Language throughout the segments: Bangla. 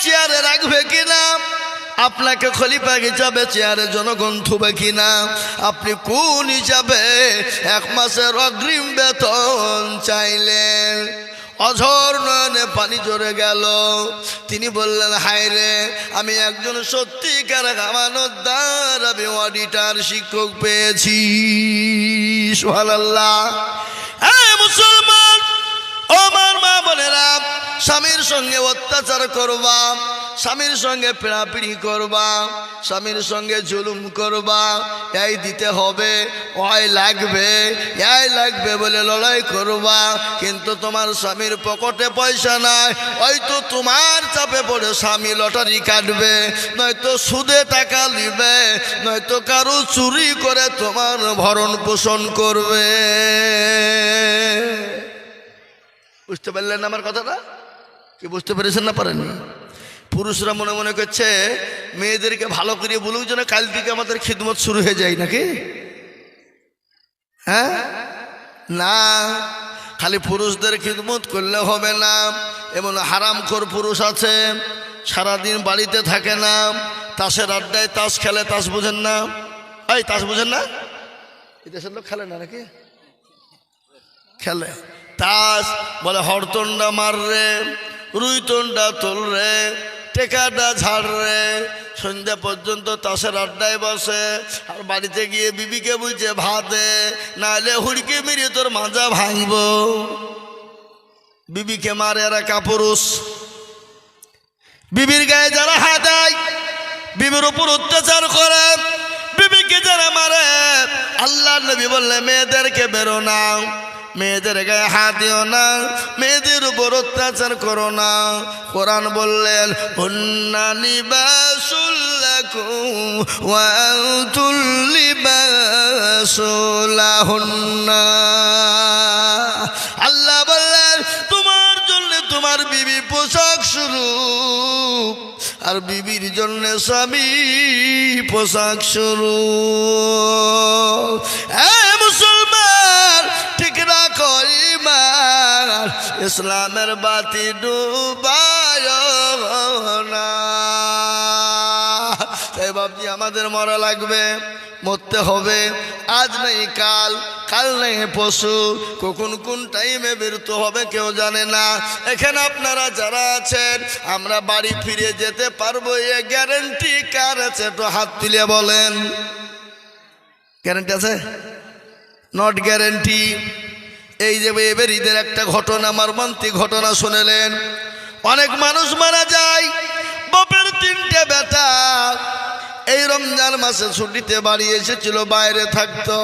চেয়ারে রাখবে কিনা? আপনাকে খলিফা হিসাবে চেয়ারে জনগণ থুবে কিনা? আপনি কোন হিসাবে এক মাসের অগ্রিম বেতন চাইলেন? অঝর নয়নে পানি জড়ে গেল। তিনি বললেন, হায় রে, আমি একজন সত্যিকার আমানতদার, আমি অডিটার শিক্ষক পেয়েছি। সোহানাল্লাহ হ্যাঁ মুসলমান! আমার মা বোনেরা স্বামীর সঙ্গে অত্যাচার করবা, স্বামীর সঙ্গে পেড়াপিড়ি করবা, স্বামীর সঙ্গে জুলুম করবা এই দিতে হবে ওই লাগবে এই লাগবে বলে লড়াই করবা, কিন্তু তোমার স্বামীর পকেটে পয়সা নাই, হয়তো তোমার চাপে পড়ে স্বামী লটারি কাটবে, নয়তো সুদে টাকা নিবে, নয়তো কারও চুরি করে তোমার ভরণ পোষণ করবে। বুঝতে পারলেন আমার কথাটা? কি বুঝতে পেরেছেন না পারেননি? পুরুষরা মনে মনে করছে, মেয়েদেরকে ভালো করে বলুক যেন কাল থেকে আমাদের খিদমত শুরু হয়ে যায় নাকি? হ্যাঁ? না, খালি পুরুষদের খিদমত করলে হবে না। এমন হারামখোর পুরুষ আছে, সারাদিন বাড়িতে থাকে না, তাসের আড্ডায় তাস খেলে, তাস বোঝেন না। এই, তাস বোঝেন না? এই দেশের লোক খেলে না নাকি? খেলে। তাস, বলে হরতনটা মার রে রুইতনটা তোল রে, টেকাটা ঝাড় রে। সন্ধ্যা পর্যন্ত তাসের আড্ডায় বসে, আর বাড়িতে গিয়ে বিবিকে বুঝে ভাতে নাহলে হুড়কে মেরে তোর মাজা ভাঙব। বিবিকে মারে এরা কাপুরুষ, বিবির গায়ে যারা হাত বিবির উপর অত্যাচার করে, বিবিকে যারা মারে আল্লাহ নবী বললে, মেয়েদেরকে বেরো না মেয়েদের গায়ে হাত দিও না, মেয়েদের উপর অত্যাচার করো না। কোরআন বললেন হুন্না লিবাসুল্লাকুম ওয়া আনতুল লিবাসুলাহুন্না আল্লাহ বললেন, তোমার জন্য তোমার বিবি পোশাক শুরু আর বিবির জন্য স্বামী পোশাক শুরু এ মুসলমান ইসলামের বাতি ডুবায় না। তাই বাবজি আমাদের মরা লাগবে, মরতে হবে। আজ নেই কাল কাল নেই পশু। কখন কোন টাইমে বেরোতে হবে কেউ জানে না। এখানে আপনারা যারা আছেন, আমরা বাড়ি ফিরে যেতে পারব, এ গ্যারেন্টি কার আছে? একটু হাত তুলে বলেন। গ্যারেন্টি আছে? নট গ্যারেন্টি এই যে এবার ঈদের একটা ঘটনা, মর্মান্তিক ঘটনা শুনেলেন। অনেক মানুষ মারা যায়। বাপের তিনটে বেটা এই রমজান মাসে ছুটিতে বাড়ি এসেছিল, বাইরে থাকতো।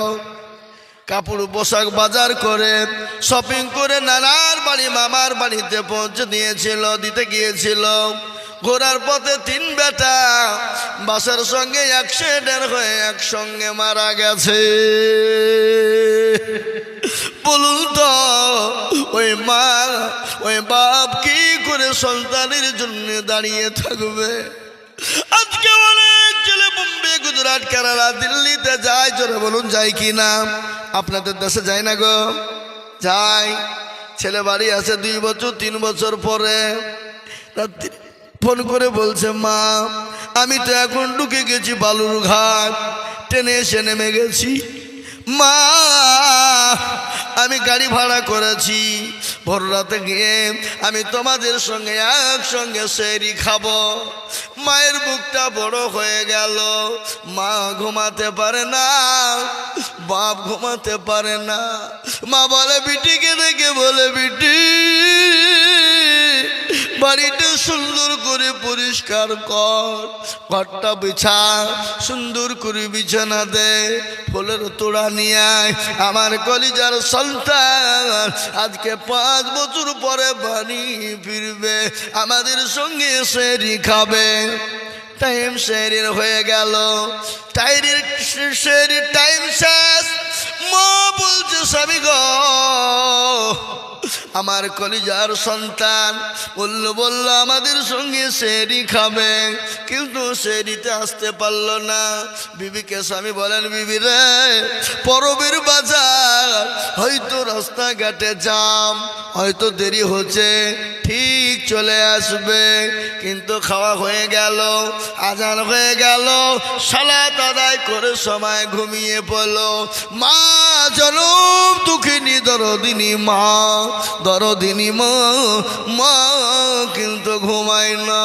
কাপড় পোশাক বাজার করে শপিং করে নানার বাড়ি, মামার বাড়িতে পৌঁছে দিয়েছিল, দিতে গিয়েছিল। ঘোরার পথে তিন বেটা বাসের সঙ্গে অ্যাক্সিডেন্ট হয়ে একসঙ্গে মারা গেছে। বলুন তো ওই মা, ওই বাপ কি করে সন্তানের জন্য দাঁড়িয়ে থাকবে? আজকে অনেক ছেলে বোম্বে গুজরাট, কেরালা, দিল্লিতে যায়, জোরে বলুন যায় কি না? আপনাদের দেশে যায় না গো? যায়। ছেলে বাড়ি আছে দুই বছর, তিন বছর পরে ফোন করে বলছে, মা, আমি তো এখন ঢুকে গেছি বালুর ঘাট ট্রেনে এসে নেমে গেছি। মা, আমি গাড়ি ভাড়া করেছি। ভোর রাতে গিয়ে আমি তোমাদের সঙ্গে একসঙ্গে সেরি খাব। মায়ের বুকটা বড় হয়ে গেল। মা ঘুমাতে পারে না, বাপ ঘুমাতে পারে না। মা বলে, বিটিকে দেখে বলে, বিটি। বাড়িটা সুন্দর করে পরিষ্কার কর। ঘরটা বিছা, সুন্দর করে বিছানা দে, ফুলের তোড়া নিয়ে আয়। আমার কলিজার সন্তান আজকে পাঁচ বছর পরে বাড়ি ফিরবে, আমাদের সঙ্গে সেরি খাবে। টাইম শেরির হয়ে গেল। টাইরের শেরির টাইম শেষ। মা বলছে, স্বামী গো আমার কলিজার সন্তান। বলল বলল, আমাদের সঙ্গে সেরি খাবে। কিন্তু সেরিতে আসতে পারল না। বিবিকে স্বামী বলেন, বিবি রে, পরবের বাজার, হয়তো রাস্তাঘাটে জাম হয়তো দেরি হচ্ছে, ঠিক চলে আসবে। কিন্তু খাওয়া হয়ে গেল, আজান হয়ে গেল, সালাত আদায় করে সময় ঘুমিয়ে পড়ল। মা জনম দুঃখিনী দরদিনী মা দরদিনী মা মা কিন্তু ঘুমায় না।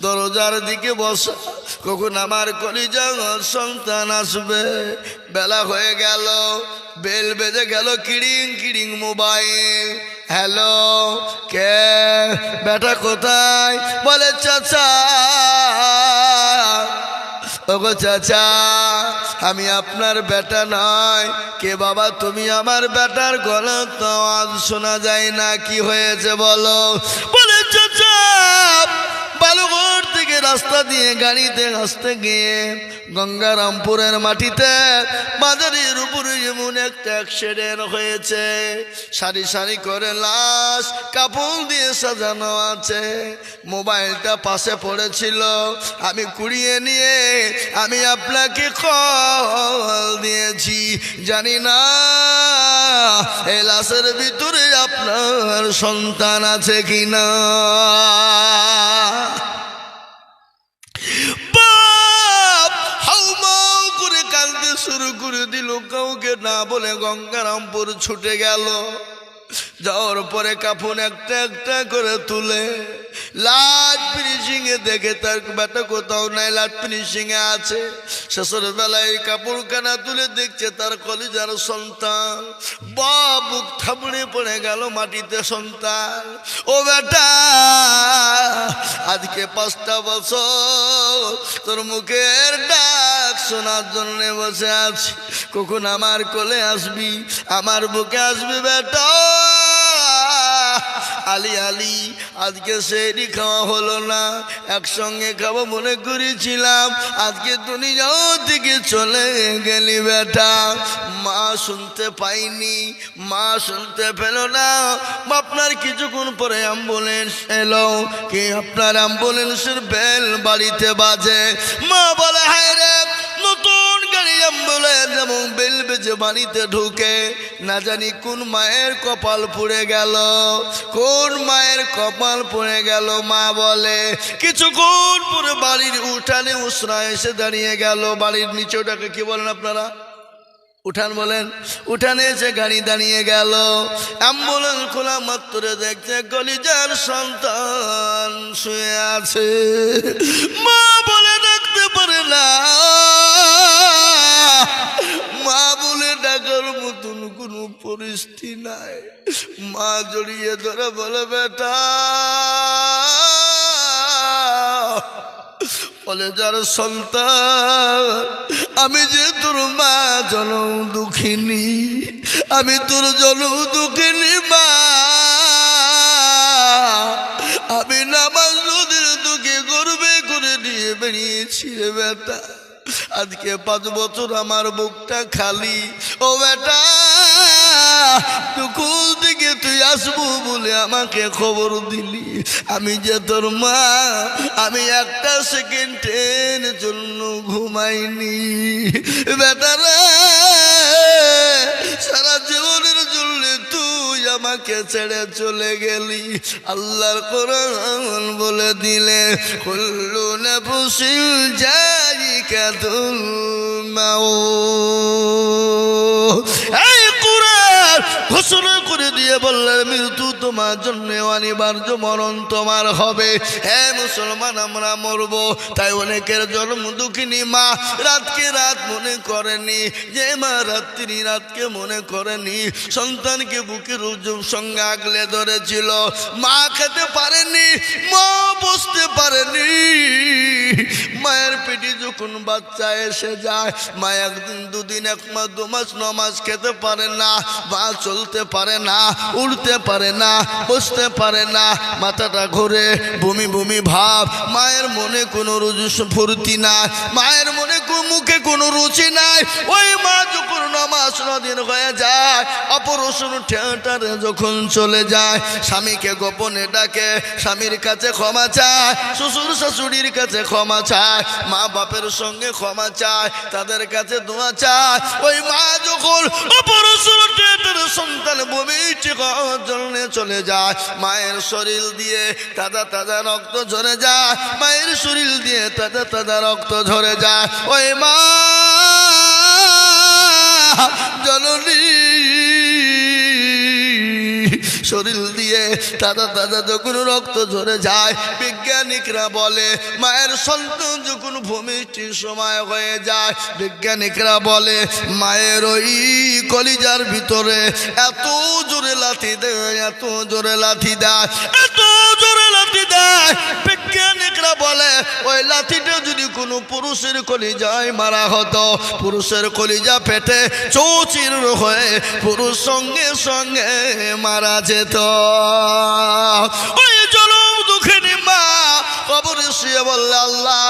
দরজার দিকে বসা, কখন আমার কলিজা সন্তান আসবে? বেলা হয়ে গেল, বেল বেজে গেল, কিড়িং কিড়িং মোবাইল। হ্যালো, কে? বেটা কোথায়? বলে, চাচা। ওগো চাচা, আমি আপনার বেটা নয়। কে বাবা, তুমি আমার বেটার গলত তো শোনা যায় না, কি হয়েছে বলো? বলে, চাচা থেকে রাস্তা দিয়ে গাড়িতে আসতে গিয়ে গঙ্গারামপুরের মাটিতে বাজারের উপরে যেমন একটা অ্যাক্সিডেন্ট হয়েছে। সারি সারি করে লাশ কাপড় দিয়ে সাজানো আছে। মোবাইলটা পাশে পড়েছিল। আমি কুড়িয়ে নিয়ে আমি আপনাকে কল দিয়েছি। জানি না এই লাশের ভিতরে আপনার সন্তান আছে কিনা। কাউকে না বলে গঙ্গারামপুর ছুটে গেল। যাওয়ার পরে কাফন একটা একটা করে তুলে লাট ফিনিশিং এ দেখে তার বেটা কোথাও নাই লাট ফিনিশিং এ আছে। শেষের বেলায় কাপড় কানা তুলে দেখছে তার কলিজার সন্তান। বাবু থাবড়ে পড়ে গেল মাটিতে সন্তান। ও বেটা আজকে পাঁচটা বছর তোর মুখের ডাক শোনার জন্য বসে আছি। কখন আমার কোলে আসবি? আমার বুকে আসবি বেটা? আলি আলি, আজকে সেরি খাওয়া হলো না। একসঙ্গে খাব মনে করেছিলাম। আজকে দুনিয়াও থেকে চলে গেলি বেটা। মা শুনতে পাইনি, মা শুনতে পেল না। আপনার কিছুক্ষণ পরে অ্যাম্বুলেন্স এলো। কি আপনার অ্যাম্বুলেন্সের বেল বাড়িতে বাজে? মা বলে বেল বাড়িতে ঢুকে না জানি কোন মায়ের কপাল পুড়ে গেল। কোন মায়ের কপাল পড়ে গেল, মা বলে, কিছুক্ষণ পরে বাড়ির উঠানে উসরা এসে দাঁড়িয়ে গেল। বাড়ির নিচে ওটাকে কি বলেন আপনারা? উঠান বলেন, উঠানে এসে গাড়ি দাঁড়িয়ে গেল। অ্যাম্বুলেন্স খোলা মাত্র দেখছে কলিজার সন্তান শুয়ে আছে। মা বলে ডাকতে পারে না। পরিস্থিতি নাই মা জড়িয়ে ধরে বলে, বেটা, বলে, যার সন্তান, আমি যে তোর মা জনম দুঃখিনী, আমি তোর জনম দুঃখিনী মা। আমি নামাজ নদীর দুঃখে গর্বে করে নিয়ে বেরিয়েছি রে বেটা। আজকে পাঁচ বছর আমার বুকটা খালি। ও বেটা দুকুল থেকে তুই আসব বলে আমাকে খবর দিলি? আমি যে তোর মা, আমি একটা সেকেন্ড সেকেন্ডের জন্য ঘুমাইনি। বেটারা সারা জীবনের জন্য তুই আমাকে ছেড়ে চলে গেলি। আল্লাহর কোরআন বলে দিলে, কুল্লু নফসিল জারিকাতুল মাউত। ঘোষণা করে দিয়ে বললেন মৃত্যু তোমার জন্য অনিবার্য মরণ তোমার হবে। হ্যাঁ মুসলমান, আমরা মরব। তাই অনেকের জন্ম দুঃখিনী মা রাতকে রাত মনে করেনি। যে মা রাত্রি রাতকে মনে করেনি। সন্তানকে বুকের উজ্জম সঙ্গে আগলে ধরেছিল। মা খেতে পারেনি, মা বসতে পারেনি। মায়ের পিটি যখন বাচ্চা এসে যায়, মা একদিন, দুদিন, এক মাস, দু মাস খেতে পারে না। বা চলতে পারে না, উড়তে পারে না। বসতে পারে না। মাথাটা ঘুরে বমি বমি ভাব। মায়ের মনে কোনো রুজু ফুর্তি নাই। মায়ের মনে মুখে কোনো রুচি নাই। ওই মা যখন নমাস নদিন হয়ে যায় অপরসুন থিয়েটারে যখন চলে যায়, স্বামীকে গোপনে ডাকে, স্বামীর কাছে ক্ষমা চায়, শ্বশুর শাশুড়ির কাছে ক্ষমা চায়, মা বাপের সঙ্গে ক্ষমা চায়, তাদের কাছে দোয়া চায়। ওই মা যখন অপরসুন থিয়েটারে সন্তান বমিটি জন্য চলে যায়। মায়ের শরীর দিয়ে তাজা তাজা রক্ত ঝরে যায়। মায়ের শরীর দিয়ে তাজা তাজা রক্ত ঝরে যায়। ওই মা জননী শরীর দিয়ে তাজা তাজা যখন রক্ত ঝরে যায় বিজ্ঞানিকরা বলে, মায়ের সন্তান যখন ভূমিষ্ঠির সময় হয়ে যায়, বিজ্ঞানিকরা বলে, মায়ের ওই কলিজার ভিতরে এত জোরে লাথি দেয়, এত জোরে লাথি দেয়, এত জোরে লাথি দেয়। বিজ্ঞানিকরা বলে, ওই লাথিটা যদি কোনো পুরুষের কলিজায় মারা হতো, পুরুষের কলিজা পেটে চৌচির হয়ে পুরুষ সঙ্গে সঙ্গে মারা যেত। ওই কবরে শুয়ে বললে, আল্লাহ,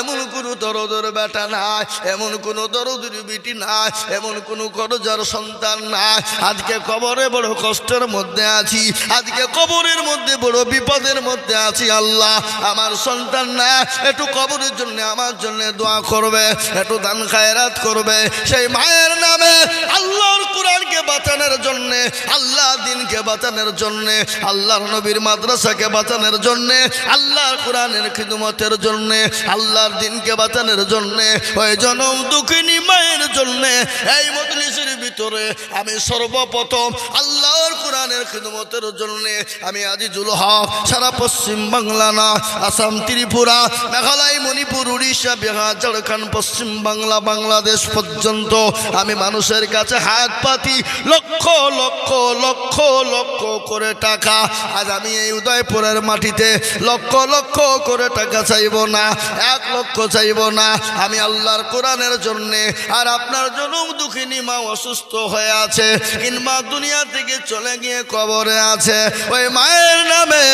এমন কোনো দরদর বেটা নাই, এমন কোনো দরদের বিটি নাই, এমন কোনো করজার সন্তান নাই। আজকে কবরে বড় কষ্টের মধ্যে আছি, আজকে কবরের মধ্যে বড় বিপদের মধ্যে আছি, আল্লাহ। আমার সন্তান না একটু কবরের জন্য, আমার জন্য দোয়া করবে, একটু দান খায়রাত করবে। সেই মায়ের নামে আল্লাহর কোরআনকে বাঁচানোর জন্য, আল্লাহ দিনকে বাঁচানোর জন্য, আল্লাহর নবীর মাদ্রাসাকে বাঁচানোর জন্য, আল্লাহর কোরআনের খিদমতের জন্যে, আল্লাহর দিনকে বাঁচানোর জন্য, ওই জনম দুঃখিনী মায়ের জন্য, এই মজলিসের ভিতরে আমি সর্বপ্রথম আল্লাহর কোরআনের খিদমতের জন্য আমি আজিজুল হক সারা পশ্চিম বাংলা না, আসাম, ত্রিপুরা, মেঘালয়, মণিপুর, উড়িষ্যা, বিহার, ঝাড়খণ্ড, পশ্চিম বাংলা, বাংলাদেশ পর্যন্ত আমি মানুষের কাছে হাত পাতি লক্ষ লক্ষ লক্ষ লক্ষ করে টাকা। আজ আমি এই উদয়পুরের মাটিতে লক্ষ লক্ষ করে টাকা চাইব না, এক লক্ষ চাইব না। আমি আল্লাহর কোরআনের জন্যে আর আপনার জনম দুঃখিনী মা অসুস্থ হয়ে আছে, কিংবা দুনিয়া থেকে চলে গিয়ে কবরে আছে। ওই মায়ের নামে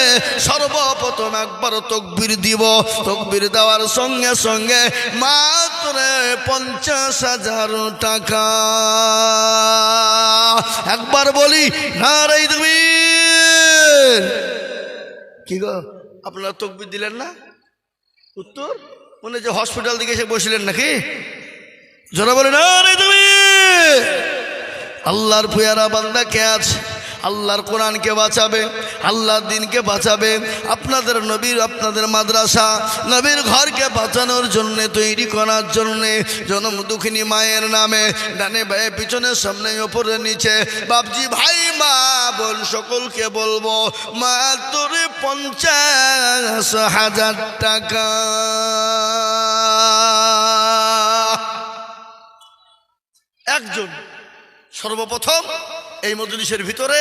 সর্বপ্রথম একবার তকবির দিব। তকবির দেওয়ার সঙ্গে সঙ্গে মাত্র পঞ্চাশ হাজার টাকা। একবার বলি নারাই তুমি কি গো, আপনারা তকবির দিলেন না? উত্তর? মনে যে হসপিটাল দিকে এসে বসিলেন নাকি? জোরা বলে না রে তুমি আল্লাহর পুয়ারা বান্দা কে আছে? আল্লাহর কোরআনকে বাঁচাবে, আল্লাহর দিনকে বাঁচাবে। আপনাদের নবীর, আপনাদের মাদ্রাসা, নবীর ঘরকে বাঁচানোর জন্য, তৈরি করার জন্যে, জনম দুঃখিনী মায়ের নামে, ডানে ভাই পিছনে, সামনে, ওপরে, নিচে, বাপজি ভাই, মা বোন সকলকে বলব মা তোর পঞ্চাশ হাজার টাকা। একজন সর্বপ্রথম এই মজলিসের ভিতরে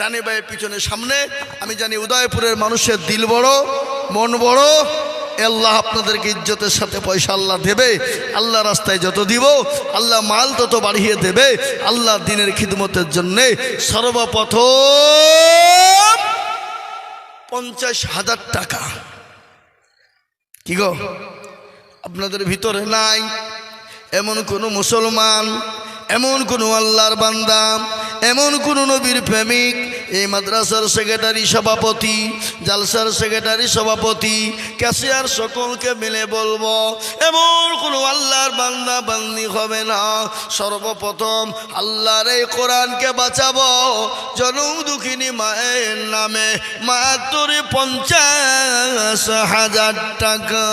ডানে বায়ে পিছনে সামনে, আমি জানি উদয়পুরের মানুষের দিল বড়, মন বড় আল্লাহ আপনাদেরকে ইজ্জতের সাথে পয়সা আল্লাহ দেবে, আল্লাহ রাস্তায় যত দিব, আল্লাহ মাল তত বাড়িয়ে দেবে, আল্লাহ দিনের খিদমতের জন্যে সর্বপ্রথম পঞ্চাশ হাজার টাকা। কি গো? আপনাদের ভিতরে নাই, এমন কোনো মুসলমান এমন কোনো আল্লাহর বান্দা, এমন কোনো নবীর প্রেমিক, এই মাদ্রাসার সেক্রেটারি সভাপতি, জালসার সেক্রেটারি সভাপতি, ক্যাশিয়ার সকলকে মিলে বলব, এমন কোনো আল্লাহর বান্দা বান্দি হবে না। সর্বপ্রথম আল্লাহর এই কোরআনকে বাঁচাবো। জনম দুঃখিনী মায়ের নামে মাত্র পঞ্চাশ হাজার টাকা।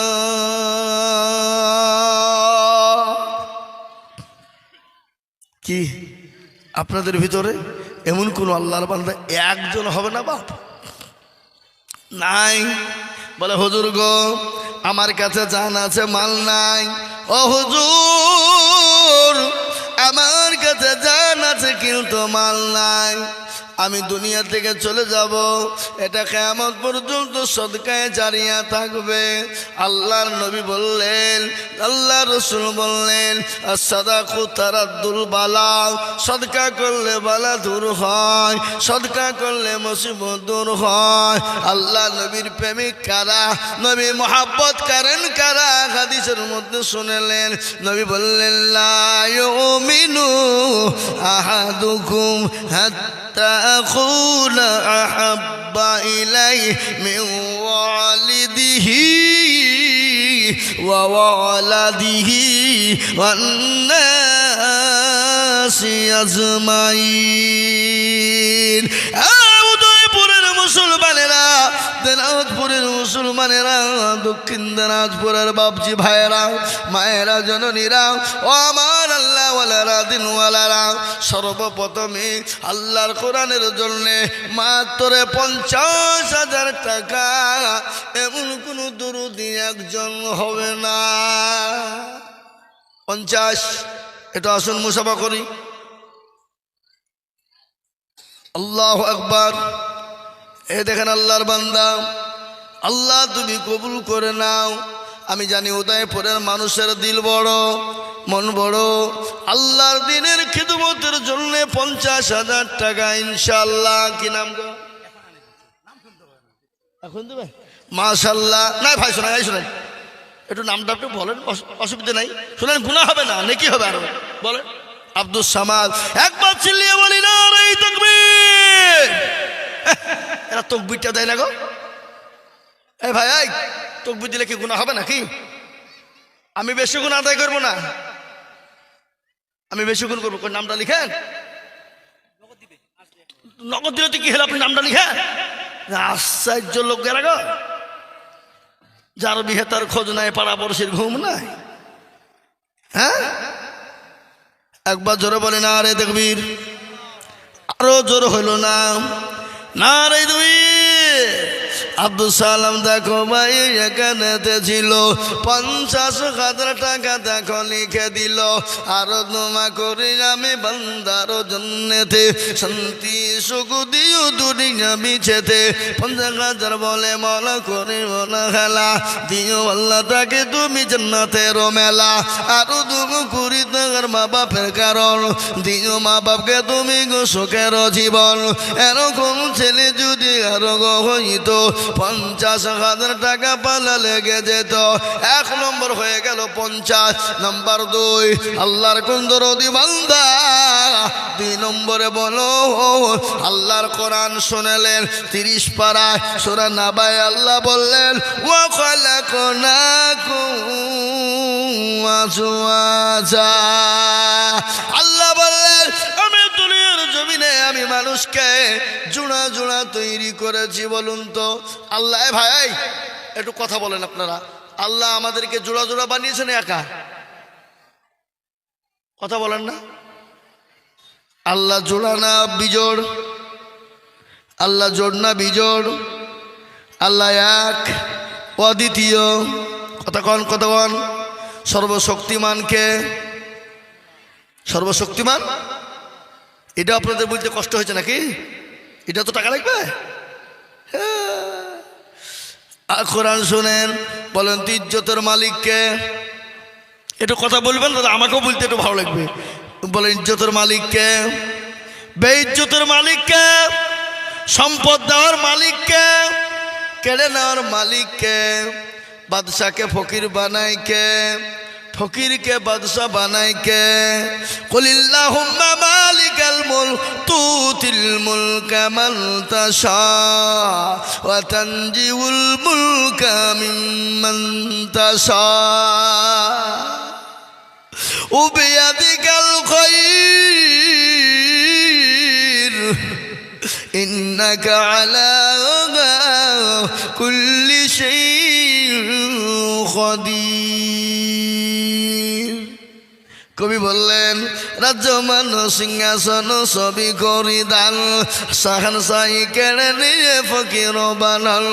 কি আপনাদের ভিতরে? এমন কোনো আল্লাহর বান্দা একজন হবে না বাপ? নাই। বলে, হজুর গো, আমার কাছে জান আছে, মাল নাই। ও হুজুর, আমার কাছে জান আছে, কিন্তু মাল নাই। আমি দুনিয়া থেকে চলে যাব। এটা কেমন পর্যন্ত সদকায় জারিয়া থাকবে। আল্লাহর নবী বললেন আল্লাহ রসুল বললেন সাদা কুতারাদ্দুল বালা। সদকা করলে বালা দূর হয়, সদকা করলে মুসিবত দূর হয়। আল্লাহ নবীর প্রেমিক কারা? নবী মোহাব্বত কারেন কারা? হাদিসের মধ্যে শুনেলেন, নবী বললেন, লা ইউমিনু আহাদুকুম হাত্তা আকুনা আহাব্বা ইলাইহি মিন ওয়ালিদিহি وولده والناس أجمعين উদয়পুরের মুসলমানেরা দিনাজপুরের মুসলমানেরা, দক্ষিণ দিনাজপুরের বাবজি ভাইয়েরা, মায়েরা, জননীরা, ও আমার আল্লাহওয়ালারা দিনওয়ালারা সর্বপ্রথমে আল্লাহর কোরআনের জন্যে মাত্র পঞ্চাশ হাজার টাকা, এমন কোনো দুরুদি একজন হবে না। পঞ্চাশ, এটা আসুন মুসাফা করি। আল্লাহ আকবার। এ দেখেন আল্লাহর বান্দা আল্লাহ তুমি কবুল করে নাও। আমি জানি উদয়পুরের মানুষের দিল বড় মন বড়। আল্লাহর দিনের খিদমতের জন্য পঞ্চাশ হাজার টাকা ইনশাল্লাহ কি নাম এখন দেবে মাশাল্লাহ না ভাই শোনাই শোনাই একটু নামটা একটু বলেন অসু- অসুবিধা নাই। শুনেন গুণা হবে না নাকি হবে আরও। বলেন। আব্দুল সামাদ একবার চিল্লিয়ে বলি না রে তকবীর। এরা তকবিরটা দেয় না গো? এই ভাই, এই তকবির দিলে কি গুণা হবে নাকি? আমি বেশি গুণ আদায় করব না। আমি বেশি গুণ করব। নামটা লিখেন? নগদ দিলে কি হলো? আপনি নামটা লিখেন? আশ্চর্য লোক গেলা গো। যার বিহে তার খোঁজ নাই, পাড়া পড়শির ঘুম নাই। হ্যাঁ? একবার জোরে বলে না রে দেখবির আরও জোর হইল না না রে দুই আব্দুল সালাম দেখো ভাই এখানেতে ছিল। পঞ্চাশ হাজার টাকা দেখো লিখে দিল। আরও তোমা করি আমি বান্দার জন্যতে। শান্তি, সুখ দিও দুনিয়া বিছেতে। পঞ্চাশ হাজার বলে মলা করি মলা খেলা। দিও আল্লাহ তাকে তুমি জান্নাতের মেলা। আরও দুগো করি তোমার মা বাপের কারণ। দিও মা বাপকে তুমি গো সুখের জীবন। এরকম ছেলে যদি আরও হইতো পঞ্চাশ হাজার টাকা পালা লেগে যেত। এক নম্বর হয়ে গেল পঞ্চাশ, নম্বর দুই, আল্লাহর কুন্দরদি বান্দা? দুই নম্বরে বলো, আল্লাহর কোরআন শুনেলেন, তিরিশ পাড়ায় সোরা নাবায় আল্লাহ বললেন ও কলা কোনা আল্লাহ মানুষকে জোড়া জোড়া তৈরি করেছি, বলুন তো। আল্লাহ ভাই, একটু কথা বলেন আপনারা। আল্লাহ আমাদেরকে জোড়া জোড়া বানিয়েছেন একা। কথা বলেন না। আল্লাহ জোড়া না বিজোড়, আল্লাহ জোড় না বিজোড়, আল্লাহ এক, অদ্বিতীয়। কথা কন কথা কন সর্বশক্তিমানকে, সর্বশক্তিমান? এটা আপনাদের বুঝতে কষ্ট হয়েছে নাকি? এটা তো টাকা লাগবে? হ্যাঁ। কোরআন শোনেন, বলেন ইজ্জতের মালিককে একটু কথা বলবেন, দাদা, আমাকেও বলতে একটু ভালো লাগবে। বলেন, ইজ্জতের মালিককে বেইজ্জতের মালিককে সম্পদ দেওয়ার মালিককে কেড়ে নেওয়ার মালিককে বাদশাকে ফকির বানায় কে? ফকিরকে বাদশা বানায় কে কুলিল্লাহুম্মা মালিকাল মুলক তুতিল মুলকা মান তাশা ওয়া তানজিউল মুলকা মিম্মান তাশা وبيدك الخير إنك على كل شيء قدير কবি বললেন, রাজ্য মান সিংহাসন সবই করি দান সাহান সাই কেড়ে নিয়ে ফকির বানাল।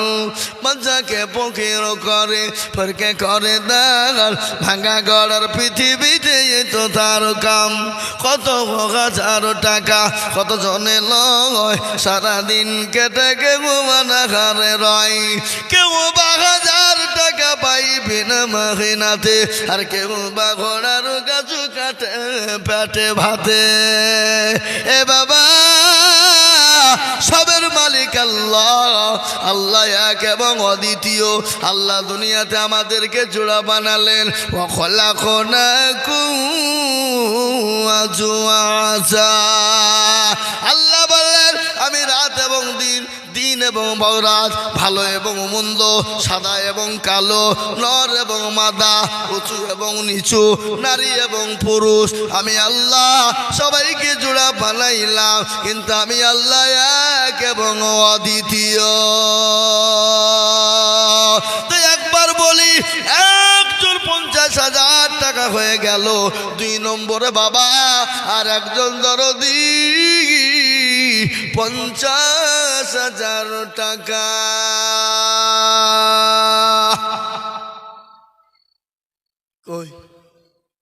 বাচ্চাকে ফকির করে, ফরকে করে দাগাল ভাঙা গড়ার পৃথিবীতে তো তার কাম। কত হাজার টাকা, কত জনে লয়, সারাদিন কেটে কেউ মানা ঘরে রয়। কেউ বা হাজার টাকা পাই বিনা মাহিনাতে, আর কেউ বা ঘোড়ার গাছু কাটে পেটে ভাতে। এ বাবা, সবের মালিক আল্লাহ। আল্লাহ এক এবং অদ্বিতীয়। আল্লাহ দুনিয়াতে আমাদেরকে জোড়া বানালেন। অখলা খোনা আল্লাহ দিন এবং রাত ভালো এবং মন্দ, সাদা এবং কালো, নর এবং মাদা, উঁচু এবং নিচু, নারী এবং পুরুষ। আমি আল্লাহ সবাইকে জোড়া বানাইলাম, কিন্তু আমি আল্লাহ এক এবং অদ্বিতীয়। তো একবার বলি, একজন পঞ্চাশ হাজার টাকা হয়ে গেল, দুই নম্বরে বাবা আর একজন দরদি। পঞ্চাশ হাজার টাকা। কই?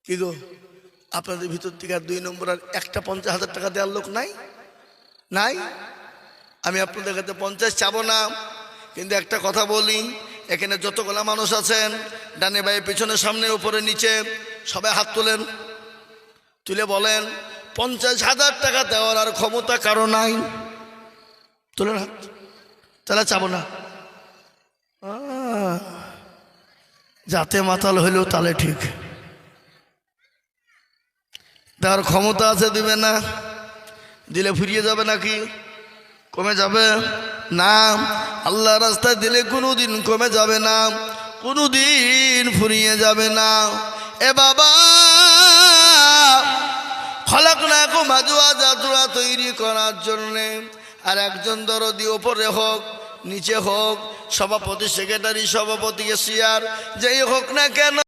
কি গো? আপনাদের ভিতর থেকে আর দুই নম্বর আর একটা পঞ্চাশ হাজার টাকা দেওয়ার লোক নাই? নাই? আমি আপনাদের কাছে পঞ্চাশ চাবো না। কিন্তু একটা কথা বলি, এখানে যতগুলা মানুষ আছেন, ডানে বাই পিছনে, সামনে, উপরে, নিচে, সবাই হাত তোলেন। তুলে বলেন পঞ্চাশ হাজার টাকা দেওয়ার আর ক্ষমতা কারও নাই। তোলেন হাত, তাহলে চাবো না। যাতে মাতাল হইলেও তাহলে ঠিক। দেওয়ার ক্ষমতা আছে দিবে না, দিলে ফুরিয়ে যাবে নাকি? কমে যাবে না। আল্লাহ রাস্তায় দিলে কোনো দিন কমে যাবে না কোনো দিন ফুরিয়ে যাবে না। এ বাবা খলাক না মাজুয়া জাতুরা তৈরি করার জন্যে আর একজন দরদি ওপরে হোক, নিচে হোক, সভাপতি, সেক্রেটারি সভাপতি এসিয়ার যেই হোক না কেন